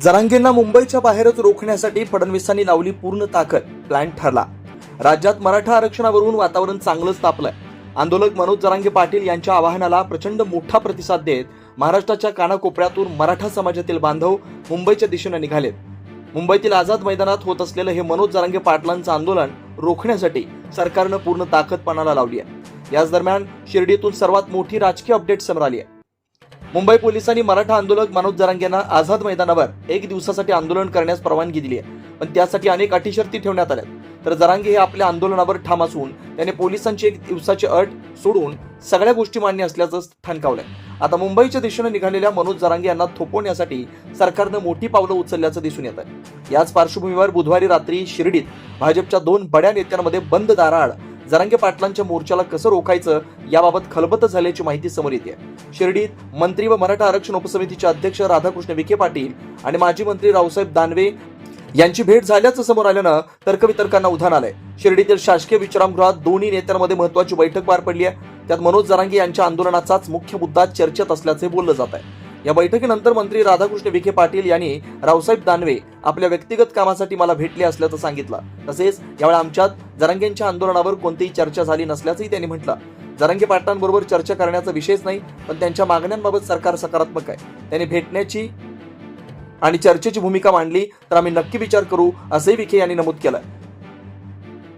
जरांगेंना मुंबईच्या बाहेरच रोखण्यासाठी फडणवीसांनी लावली पूर्ण ताकद प्लॅन ठरला. राज्यात मराठा आरक्षणावरून वातावरण चांगलंच तापलंय. आंदोलक मनोज जरांगे पाटील यांच्या आवाहनाला प्रचंड मोठा प्रतिसाद देत महाराष्ट्राच्या कानाकोपऱ्यातून मराठा समाजातील बांधव मुंबईच्या दिशेने निघालेत. मुंबईतील आझाद मैदानात होत असलेलं हे मनोज जरांगे पाटलांचं आंदोलन रोखण्यासाठी सरकारनं पूर्ण ताकद पणाला लावली आहे. याच दरम्यान शिर्डीतून सर्वात मोठी राजकीय अपडेट समोर आली आहे. मुंबई पोलिसांनी मराठा आंदोलक मनोज जरांगेंना आझाद मैदानावर एक दिवसासाठी आंदोलन करण्यास परवानगी दिली आहे. पण त्यासाठी अनेक अटी शर्ती ठेवण्यात आल्या तर जरांगे हे आपल्या आंदोलनावर ठाम असून त्याने पोलिसांची एक दिवसाची अट सोडून सगळ्या गोष्टी मान्य असल्याचं ठणकावलंय. आता मुंबईच्या दिशेने निघालेल्या मनोज जरांगे यांना थोपवण्यासाठी सरकारनं मोठी पावलं उचलल्याचं दिसून येत आहे याच पार्श्वभूमीवर बुधवारी रात्री शिर्डीत भाजपच्या दोन बड्या नेत्यांमध्ये बंद दाराआड जरांगे पाटलांच्या मोर्चाला कसं रोखायचं याबाबत खलबत झाल्याची माहिती समोर येते. शिर्डीत मंत्री व मराठा आरक्षण उपसमितीचे अध्यक्ष राधाकृष्ण विखे पाटील आणि माजी मंत्री रावसाहेब दानवे यांची भेट झाल्याचं समोर आल्यानं तर्कवितर्कांना उधाण आलंय. शिर्डीतील शासकीय विश्रामगृहात दोन्ही नेत्यांमध्ये महत्वाची बैठक पार पडली आहे. त्यात मनोज जरांगे यांच्या आंदोलनाचाच मुख्य मुद्दा चर्चेत असल्याचे बोललं जात आहे या बैठकीनंतर मंत्री राधाकृष्ण विखे पाटील यांनी रावसाहेब दानवे आपल्या व्यक्तिगत कामासाठी मला भेटले असल्याचं सांगितलं. तसेच यावेळी आमच्यात जरांगेंच्या आंदोलनावर कोणतीही चर्चा झाली नसल्याचंही त्यांनी म्हटलं. जरांगे पाटलांबरोबर चर्चा करण्याचा विषयच नाही पण त्यांच्या मागण्यांबाबत सरकार सकारात्मक आहे. त्यांनी भेटण्याची आणि चर्चेची भूमिका मांडली तर आम्ही नक्की विचार करू असंही विखे यांनी नमूद केलं